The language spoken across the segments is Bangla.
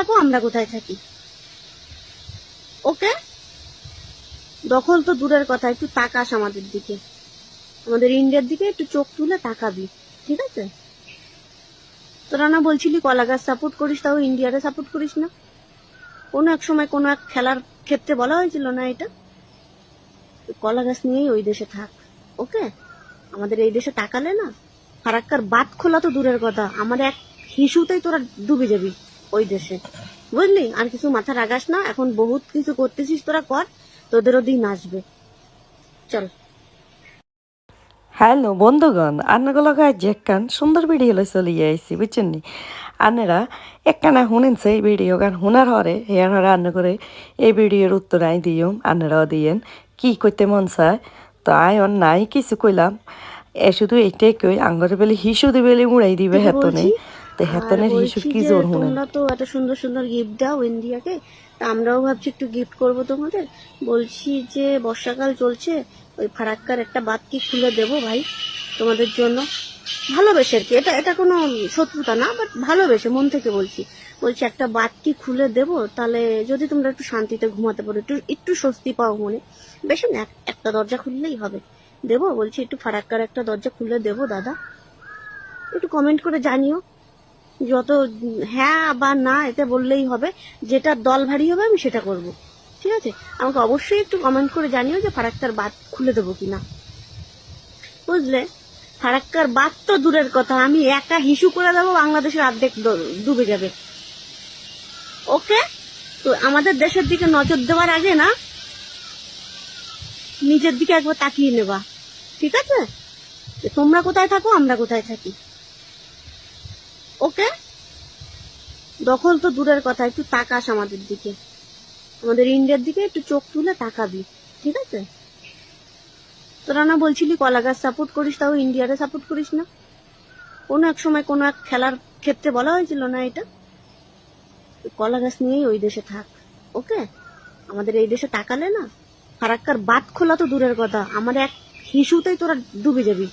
থাকো, আমরা কোথায় থাকি? ওকে? দখল তো দূরের কথা, একটু তাকাস আমাদের দিকে। আমাদের ইন্ডিয়ার দিকে একটু চোখ তুলে তাকাবি, ঠিক আছে? তোরা না বলছিলি কলা গাছ সাপোর্ট করিস, তাও ইন্ডিয়ারে সাপোর্ট করিস না? কোনো এক সময় কোনো এক খেলার ক্ষেত্রে বলা হয়েছিল না এটা? কলা গাছ নিয়েই ওই দেশে থাক, ওকে? আমাদের এই দেশে তাকালে না, ফারাক্কার বাদ খোলা তো দূরের কথা, আমার এক হিসুতেই তোরা ডুবে যাবি। ওই দেশে। বুঝলি? আর কিছু মাথা রাগাস না এখন বহুত কিছু করতেছিস তোরা কর। তোদেরও দিন আসবে। চল। হ্যালো বন্ধুগণ আন্নাগুলো গায়ে যেকান সুন্দর ভিডিও লই চলে আইসি বুঝছেন নি? আন্নেরা একখানা শুনেনছে এই ভিডিও গান শুনার হরে হেয়ার হরে আন্ন করে এই ভিডিওর উত্তর আই দিও আন্নারাও দিয়েন। কি করতে মন চায়? তো আই অন নাই কিছু কইলাম। এ শুধু এটাই কই আঙ্গরে বেলে হিসু দিবেলে উড়াই দিবে হেতনে? তো হেতনের আর হিসু কি জোর শুনেন তোমরা তো এত সুন্দর সুন্দর গিফট দাও ইন্ডিয়াকে তা আমরাও ভাবছি একটু গিফট করব তোমাদের। বলছি যে বর্ষাকাল চলছে ওই ফারাক্কার একটা বাত কি খুলে দেবো ভাই তোমাদের জন্য। ভালোবেসে আর কি এটা এটা কোনো শত্রুতা না বাট ভালোবেসে মন থেকে বলছি। বলছি একটা বাত কি খুলে দেবো তাহলে যদি তোমরা একটু শান্তিতে ঘুমাতে পারো একটু একটু স্বস্তি পাও মনে। বেশি না একটা দরজা খুললেই হবে। দেবো বলছি একটু ফারাক্কার একটা দরজা খুলে দেবো দাদা। একটু কমেন্ট করে জানিও। যত হ্যাঁ বা না এতে বললেই হবে। যেটা দল ভারী হবে, আমি সেটা করব। ঠিক আছে? আমাকে অবশ্যই একটু কমেন্ট করে জানিও যে ফারাক্কার বাদ খুলে দেবো কিনা। বুঝলে? ফারাক্কার বাদ তো দূরের কথা। আমি একা হিসু করে দেবো, বাংলাদেশের অর্ধেক ডুবে যাবে। ওকে? তো আমাদের দেশের দিকে নজর দেওয়ার আগে না, নিজের দিকে একবার তাকিয়ে নেবা। ঠিক আছে? তোমরা কোথায় থাকো, আমরা কোথায় থাকি। ওকে? দখল তো দূরের কথা, একটু তাকাস আমাদের দিকে। আমাদের ইন্ডিয়ার দিকে একটু চোখ তুলে তাকাবি, ঠিক আছে? তোরা না বলছিলি কলা গাছ সাপোর্ট করিস, তাও ইন্ডিয়ারে সাপোর্ট করিস না? কোনো এক সময় কোনো এক খেলার ক্ষেত্রে বলা হয়েছিল না এটা? কলা গাছ নিয়েই ওই দেশে থাক, ওকে? আমাদের এই দেশে তাকালে না, ফারাক্কার বাদ খোলা তো দূরের কথা, আমার এক হিসুতেই তোরা ডুবে যাবি।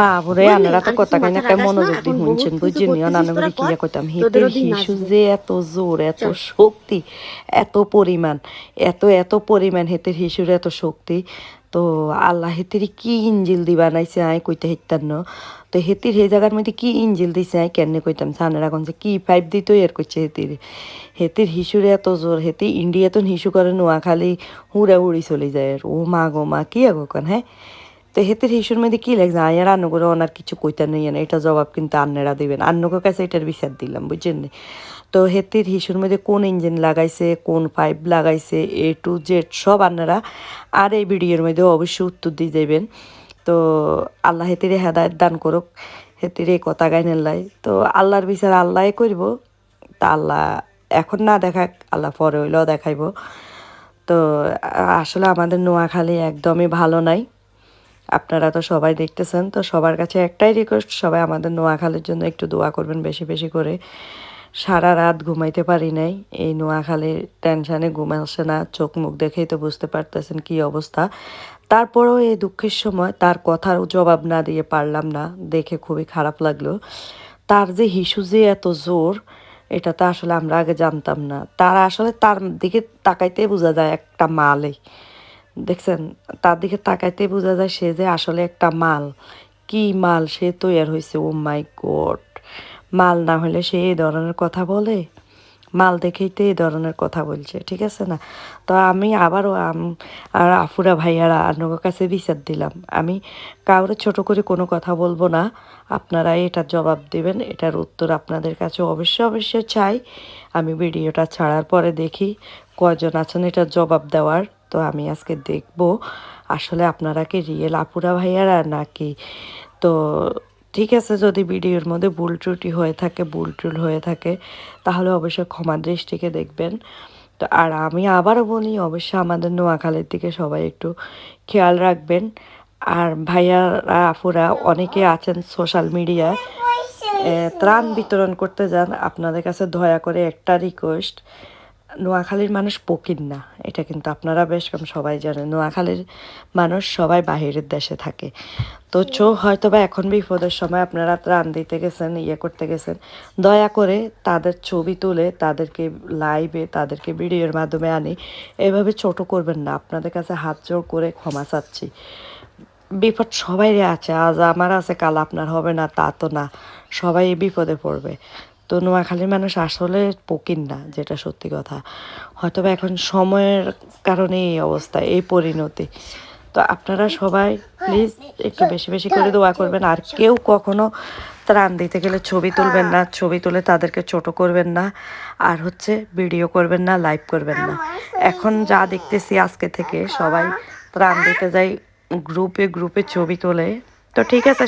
বাবুরে আনারা তো কথা কাইনা একটা মনোযোগ দিয়ে শুনছেন? বুঝছেন কি কইতাম? হেতের আসবে। যে এত জোর এত শক্তি এত পরিমাণ এত এত পরিমাণ হেতের হিসুর এত শক্তি তো আল্লাহ হেতের কি ইঞ্জিল দি বানাইছে আই কইতে হিতান্ন তো হেতির সেই জায়গার মধ্যে কি ইঞ্জিল দিছে আই কেন কইতাম? সানেরা কোন যে কি পাইপ দিত এর কইছে হেতির হেতির হিসুরে এত জোর হেতি ইন্ডিয়া তো হিসু করে নোয়াখালী হুড়া উড়ি চলে যায়। আর ও মা গো মা কি আগো কন হ্যাঁ? তো হেতের হিসুর মধ্যে কি লাগছে? আয়ার আন্ন করে ওনার কিছু কইতে নেই না এটা জবাব কিন্তু আন্নেরা দিবেন। আন্নকের কাছে এটার বিচার দিলাম, বুঝছেন? তো হেতির হিসুর মধ্যে কোন ইঞ্জিন লাগাইছে, কোন পাইপ লাগাইছে এ টু জেড সব আন্নারা আর এই ভিডিওর মধ্যে অবশ্যই উত্তর দিয়ে দেবেন তো আল্লাহ হেতিরে হেদায়ত দান করুক, হেতিরে কথা গাইনের লাই। তো আল্লাহর বিচার আল্লাহ করব, তা আল্লাহ এখন না দেখাক, আল্লাহ পরে হইলেও দেখাইব। তো আসলে আমাদের নোয়াখালী একদমই ভালো নাই। আপনারা তো সবাই দেখতেছেন, তো সবার কাছে একটাই রিকোয়েস্ট সবাই আমাদের নোয়াখালীর জন্য একটু দোয়া করবেন বেশি বেশি করে। সারা রাত ঘুমাইতে পারি নাই, এই নোয়াখালীর টেনশানে ঘুম আসে না, চোখ মুখ দেখেই তো বুঝতে পারতেছেন কি অবস্থা। তারপরেও এই দুঃখের সময় তার কথার জবাব না দিয়ে পারলাম না, দেখে খুবই খারাপ লাগল। তার যে হিসু যে এত জোর, এটা তো আসলে আমরা আগে জানতাম না। তার আসলে তার দিকে তাকাইতে বোঝা যায় একটা মালে দেখছেন, তার দিকে তাকাইতে বোঝা যায় সে যে আসলে একটা মাল। কি মাল সে তৈয়ার হয়েছে ও মাই গড। মাল না হলে সে এই ধরনের কথা বলে? মাল দেখেই তো এই ধরনের কথা বলছে, ঠিক আছে না? তো আমি আবারও আর আফুরা ভাইয়ারা আনুর কাছে বিচার দিলাম। আমি কাউরে ছোট করে কোনো কথা বলব না। আপনারা এটার জবাব দেবেন, এটার উত্তর আপনাদের কাছে অবশ্যই অবশ্যই চাই। আমি ভিডিওটা ছাড়ার পরে দেখি কয়জন আছেন এটার জবাব দেওয়ার। তো আমি আজকে দেখব, আসলে আপনারা কি রিয়েল আপুরা ভাইয়ারা নাকি? তো ঠিক আছে, যদি ভিডিওর মধ্যে ভুল ত্রুটি হয়ে থাকে, ভুল টুল হয়ে থাকে, তাহলে অবশ্যই ক্ষমা দৃষ্টিকে দেখবেন। তো আর আমি আবারও বলি, অবশ্যই আমাদের নোয়াখালীর দিকে সবাই একটু খেয়াল রাখবেন। আর ভাইয়ারা, আপুরা অনেকে আছেন সোশ্যাল মিডিয়ায় ত্রাণ বিতরণ করতে যান। আপনাদের কাছে দয়া করে একটা রিকোয়েস্ট নোয়াখালীর মানুষ পকিন না। এটা কিন্তু আপনারা বেশ কম সবাই জানেন। নোয়াখালীর মানুষ সবাই বাহিরের দেশে থাকে। তো চো হয়তো বা এখন বিপদের সময় আপনারা ত্রাণ দিতে গেছেন ইয়ে করতে গেছেন। দয়া করে তাদের ছবি তুলে, তাদেরকে লাইভে তাদেরকে ভিডিওর মাধ্যমে আনি। এভাবে ছোট করবেন না। আপনাদের কাছে হাত জোর করে ক্ষমা চাচ্ছি। বিপদ সবাইরই আছে। আজ আমার আছে, কাল আপনার হবে না, তা তো না। সবাই বিপদে পড়বে। তো নোয়াখালীর মানুষ আসলে পকিন না, যেটা সত্যি কথা। হয়তোবা এখন সময়ের কারণে এই অবস্থা, এই পরিণতি। তো আপনারা সবাই প্লিজ একটু বেশি বেশি করে দোয়া করবেন। আর কেউ কখনো ত্রাণ দিতে গেলে ছবি তুলবেন না, ছবি তুলে তাদেরকে ছোট করবেন না। আর হচ্ছে ভিডিও করবেন না, লাইভ করবেন না। এখন যা দেখতেছি আজকে থেকে সবাই ত্রাণ দিতে যাই গ্রুপে গ্রুপে ছবি তোলে। তো ঠিক আছে